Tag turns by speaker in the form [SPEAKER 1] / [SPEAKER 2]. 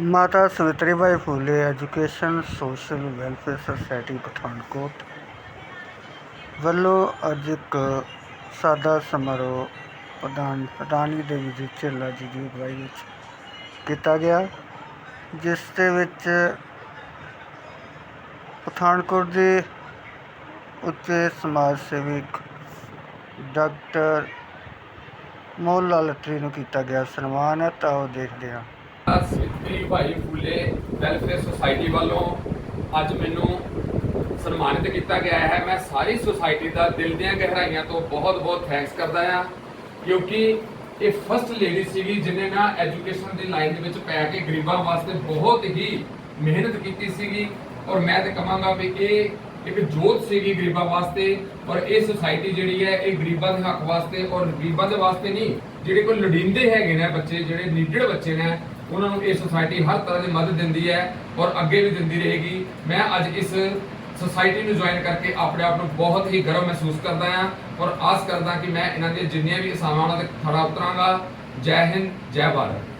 [SPEAKER 1] ਮਾਤਾ Savitri Bai Phule education, social welfare society, Pathankot ਵੱਲੋਂ ਅੱਜ ਇੱਕ ਸਾਦਾ ਸਮਾਰੋਹ ਪ੍ਰਧਾਨ, ਪ੍ਰਧਾਨੀ ਦੇ ਵਿਜੇ ਝੱਲਾ ਜੀ ਦੀ ਅਗਵਾਈ ਵਿੱਚ ਕੀਤਾ ਗਿਆ, ਜਿਸ ਦੇ ਵਿੱਚ ਪਠਾਨਕੋਟ ਦੇ ਉੱਚੇ ਸਮਾਜ ਸੇਵਕ ਡਾਕਟਰ ਮੋਹਨ ਲਾਲ ਲੱਤਰੀ ਨੂੰ ਕੀਤਾ ਗਿਆ ਸਨਮਾਨ ਹੈ ਤਾਂ ਉਹ ਦੇਖਦੇ ਹਾਂ।
[SPEAKER 2] ਸ੍ਰੀ ਭਾਈ ਫੂਲੇ ਵੈਲਫੇਅਰ ਸੁਸਾਇਟੀ ਵੱਲੋਂ ਅੱਜ ਮੈਨੂੰ ਸਨਮਾਨਿਤ ਕੀਤਾ ਗਿਆ ਹੈ। ਮੈਂ ਸਾਰੀ ਸੁਸਾਇਟੀ ਦਾ ਦਿਲ ਦੀਆਂ ਗਹਿਰਾਈਆਂ ਤੋਂ ਬਹੁਤ-ਬਹੁਤ ਥੈਂਕਸ ਕਰਦਾ ਹਾਂ, ਕਿਉਂਕਿ ਇਹ ਫਸਟ ਲੇਡੀ ਸੀਗੀ ਜਿਨੇ ਨਾ ਐਜੂਕੇਸ਼ਨ ਦੀ ਲਾਈਨ ਦੇ ਵਿੱਚ ਪੈ ਕੇ ਗਰੀਬਾਂ ਵਾਸਤੇ ਬਹੁਤ ਹੀ ਮਿਹਨਤ ਕੀਤੀ ਸੀਗੀ। ਔਰ ਮੈਂ ਤੇ ਕਹਾਂਗਾ ਵੀ ਇਹ ਇੱਕ ਜੋਤ ਸੀਗੀ ਗਰੀਬਾਂ ਵਾਸਤੇ, ਔਰ ਇਹ ਸੁਸਾਇਟੀ ਜਿਹੜੀ ਹੈ, ਇਹ ਗਰੀਬਾਂ ਦੇ ਹੱਕ ਵਾਸਤੇ ਔਰ ਗਰੀਬਾਂ ਦੇ ਵਾਸਤੇ ਨਹੀਂ, ਜਿਹੜੇ ਕੋਈ ਲੋੜੀਂਦੇ ਹੈਗੇ ਨੇ ਬੱਚੇ, ਜਿਹੜੇ ਨੀਡਡ ਬੱਚੇ ਨੇ ਉਹਨਾਂ ਨੂੰ ਇਹ ਸੁਸਾਇਟੀ ਹਰ ਤਰ੍ਹਾਂ ਦੀ ਮਦਦ ਦਿੰਦੀ ਹੈ ਔਰ ਅੱਗੇ ਵੀ ਦਿੰਦੀ ਰਹੇਗੀ। ਮੈਂ ਅੱਜ ਇਸ ਸੁਸਾਇਟੀ ਨੂੰ ਜੁਆਇਨ ਕਰਕੇ ਆਪਣੇ ਆਪ ਨੂੰ ਬਹੁਤ ਹੀ ਗਰਵ ਮਹਿਸੂਸ ਕਰਦਾ ਹਾਂ ਔਰ ਆਸ ਕਰਦਾ ਕਿ ਮੈਂ ਇਹਨਾਂ ਦੀਆਂ ਜਿੰਨੀਆਂ ਵੀ ਅਸਾਵਾਂ ਉਹਨਾਂ ਤੇ ਖੜਾ ਉਤਰਾਂਗਾ। ਜੈ ਹਿੰਦ, ਜੈ ਭਾਰਤ।